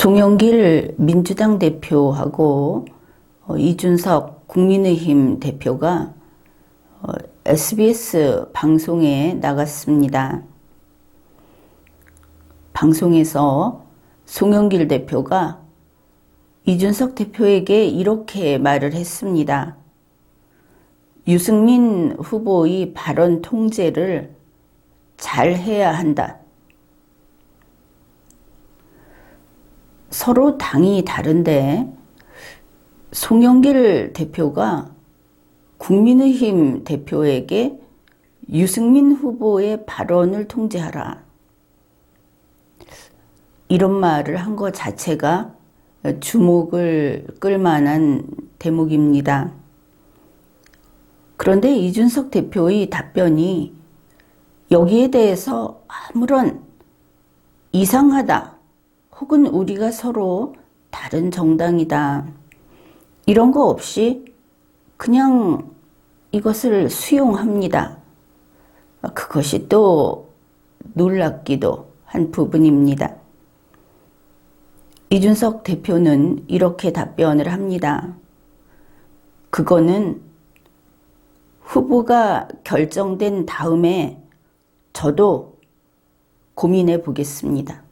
송영길 민주당 대표하고 어, 이준석 국민의힘 대표가 어, SBS 방송에 나갔습니다. 방송에서 송영길 대표가 이준석 대표에게 이렇게 말을 했습니다. 유승민 후보의 발언 통제를 잘 해야 한다. 서로 당이 다른데 송영길 대표가 국민의힘 대표에게 유승민 후보의 발언을 통제하라. 이런 말을 한 것 자체가 주목을 끌만한 대목입니다. 그런데 이준석 대표의 답변이 여기에 대해서 아무런 이상하다 혹은 우리가 서로 다른 정당이다 이런 거 없이 그냥 이것을 수용합니다. 그것이 또 놀랍기도 한 부분입니다. 이준석 대표는 이렇게 답변을 합니다. 그거는 후보가 결정된 다음에 저도 고민해 보겠습니다.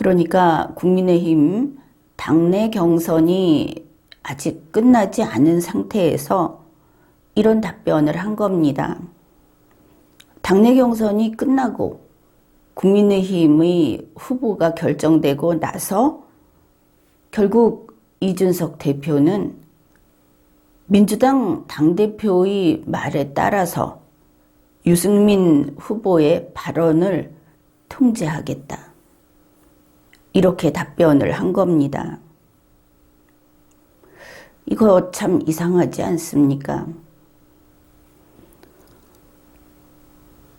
그러니까 국민의힘 당내 경선이 아직 끝나지 않은 상태에서 이런 답변을 한 겁니다. 당내 경선이 끝나고 국민의힘의 후보가 결정되고 나서 결국 이준석 대표는 민주당 당대표의 말에 따라서 유승민 후보의 발언을 통제하겠다. 이렇게 답변을 한 겁니다. 이거 참 이상하지 않습니까?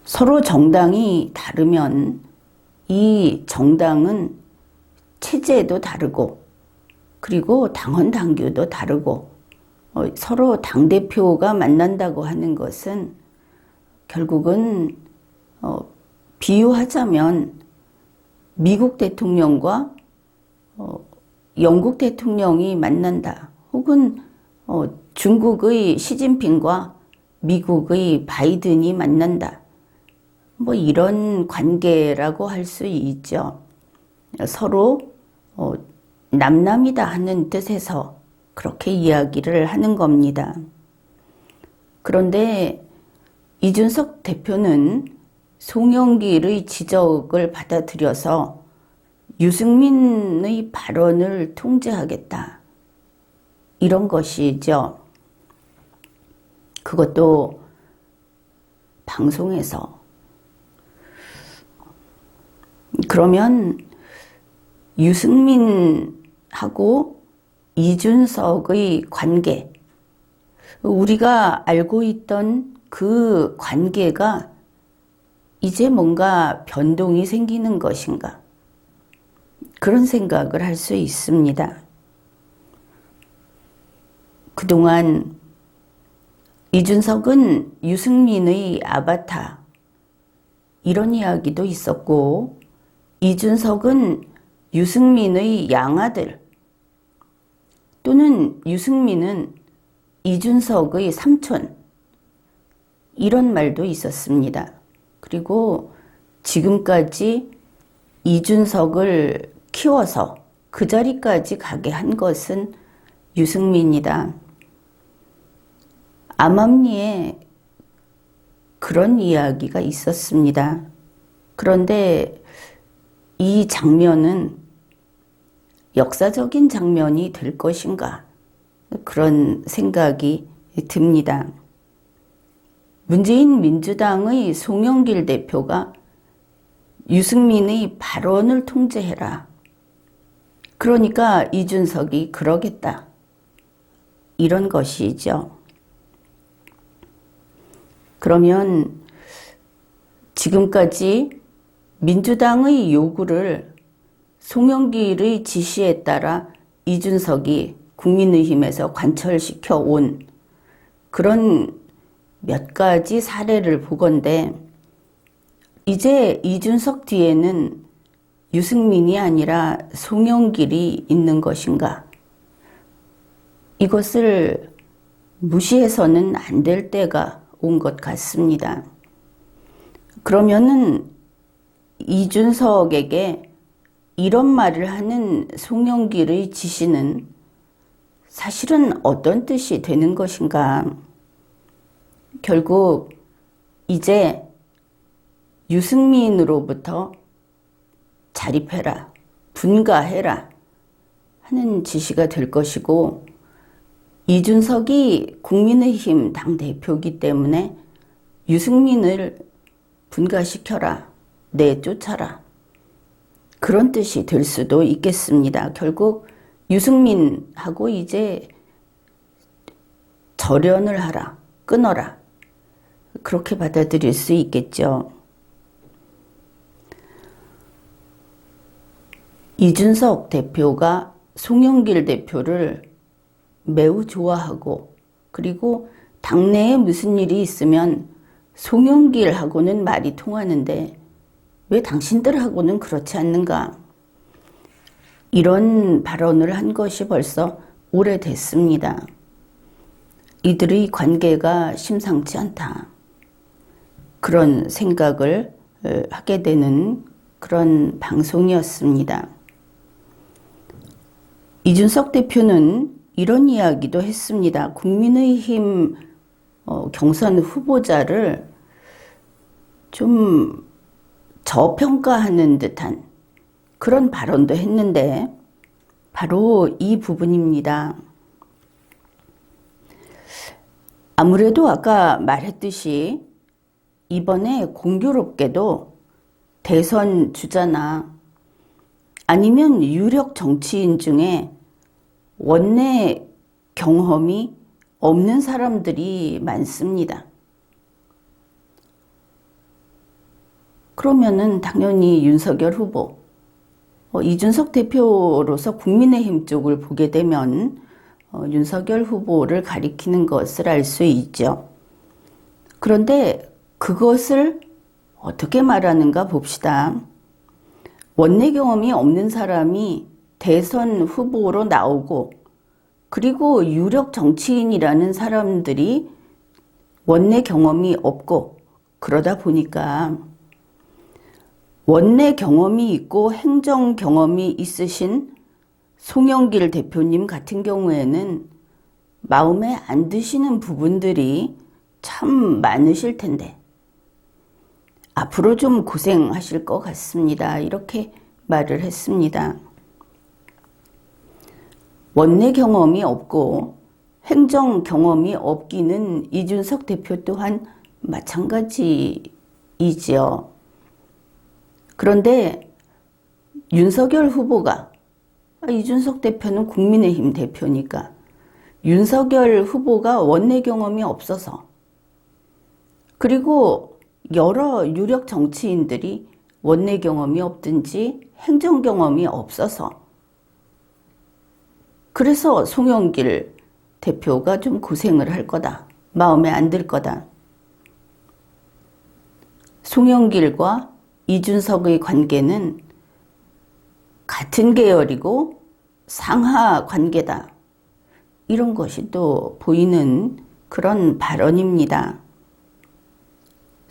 서로 정당이 다르면 이 정당은 체제도 다르고 그리고 당원 당규도 다르고 어, 서로 당 대표가 만난다고 하는 것은 결국은 어, 비유하자면 미국 대통령과 어, 영국 대통령이 만난다. 혹은 어, 중국의 시진핑과 미국의 바이든이 만난다. 뭐 이런 관계라고 할 수 있죠. 서로 어, 남남이다 하는 뜻에서 그렇게 이야기를 하는 겁니다. 그런데 이준석 대표는 송영길의 지적을 받아들여서 유승민의 발언을 통제하겠다. 이런 것이죠. 그것도 방송에서. 그러면 유승민하고 이준석의 관계, 우리가 알고 있던 그 관계가 이제 뭔가 변동이 생기는 것인가? 그런 생각을 할 수 있습니다. 그동안 이준석은 유승민의 아바타 이런 이야기도 있었고 이준석은 유승민의 양아들 또는 유승민은 이준석의 삼촌 이런 말도 있었습니다. 그리고 지금까지 이준석을 키워서 그 자리까지 가게 한 것은 유승민이다. 암암리에 그런 이야기가 있었습니다. 그런데 이 장면은 역사적인 장면이 될 것인가 그런 생각이 듭니다. 문재인 민주당의 송영길 대표가 유승민의 발언을 통제해라. 그러니까 이준석이 그러겠다. 이런 것이죠. 그러면 지금까지 민주당의 요구를 송영길의 지시에 따라 이준석이 국민의힘에서 관철시켜 온 그런 몇 가지 사례를 보건데 이제 이준석 뒤에는 유승민이 아니라 송영길이 있는 것인가? 이것을 무시해서는 안 될 때가 온 것 같습니다. 그러면은 이준석에게 이런 말을 하는 송영길의 지시는 사실은 어떤 뜻이 되는 것인가? 결국 이제 유승민으로부터 자립해라, 분가해라 하는 지시가 될 것이고 이준석이 국민의힘 당 대표기 때문에 유승민을 분가시켜라, 내쫓아라. 그런 뜻이 될 수도 있겠습니다. 결국 유승민하고 이제 절연을 하라, 끊어라. 그렇게 받아들일 수 있겠죠. 이준석 대표가 송영길 대표를 매우 좋아하고 그리고 당내에 무슨 일이 있으면 송영길하고는 말이 통하는데 왜 당신들하고는 그렇지 않는가? 이런 발언을 한 것이 벌써 오래됐습니다. 이들의 관계가 심상치 않다. 그런 생각을 어, 하게 되는 그런 방송이었습니다. 이준석 대표는 이런 이야기도 했습니다. 국민의힘 어, 경선 후보자를 좀 저평가하는 듯한 그런 발언도 했는데 바로 이 부분입니다. 아무래도 아까 말했듯이 이번에 공교롭게도 대선 주자나 아니면 유력 정치인 중에 원내 경험이 없는 사람들이 많습니다. 그러면은 당연히 윤석열 후보, 어, 이준석 대표로서 국민의힘 쪽을 보게 되면 어, 윤석열 후보를 가리키는 것을 알 수 있죠. 그런데 그것을 어떻게 말하는가 봅시다. 원내 경험이 없는 사람이 대선 후보로 나오고 그리고 유력 정치인이라는 사람들이 원내 경험이 없고 그러다 보니까 원내 경험이 있고 행정 경험이 있으신 송영길 대표님 같은 경우에는 마음에 안 드시는 부분들이 참 많으실 텐데 앞으로 좀 고생하실 것 같습니다. 이렇게 말을 했습니다. 원내 경험이 없고 행정 경험이 없기는 이준석 대표 또한 마찬가지이지요. 그런데 윤석열 후보가 아, 이준석 대표는 국민의힘 대표니까 윤석열 후보가 원내 경험이 없어서 그리고 여러 유력 정치인들이 원내 경험이 없든지 행정 경험이 없어서 그래서 송영길 대표가 좀 고생을 할 거다. 마음에 안 들 거다. 송영길과 이준석의 관계는 같은 계열이고 상하 관계다. 이런 것이 또 보이는 그런 발언입니다.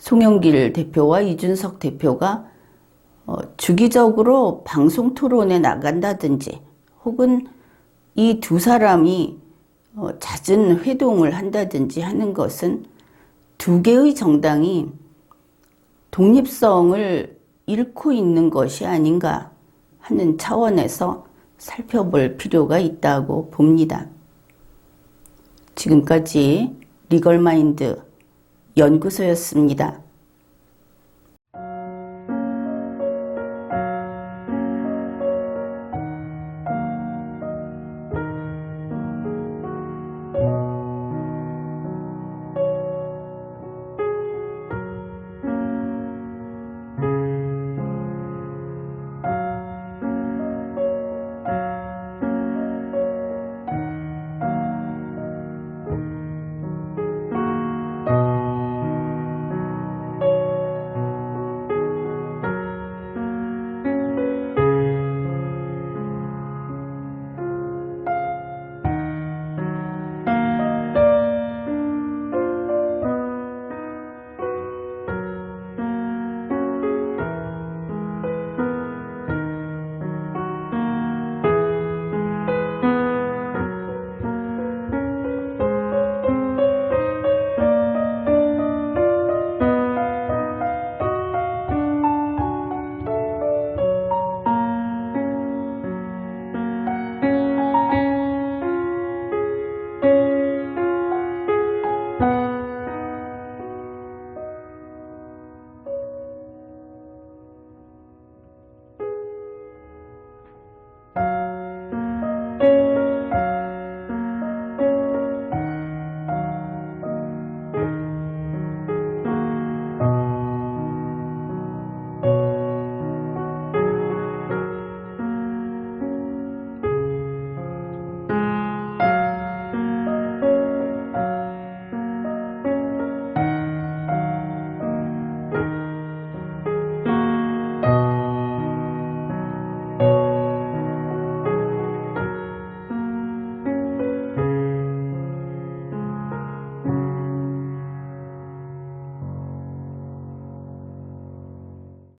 송영길 대표와 이준석 대표가 어, 주기적으로 방송 토론에 나간다든지 혹은 이 두 사람이 어, 잦은 회동을 한다든지 하는 것은 두 개의 정당이 독립성을 잃고 있는 것이 아닌가 하는 차원에서 살펴볼 필요가 있다고 봅니다. 지금까지 리걸마인드 연구소였습니다.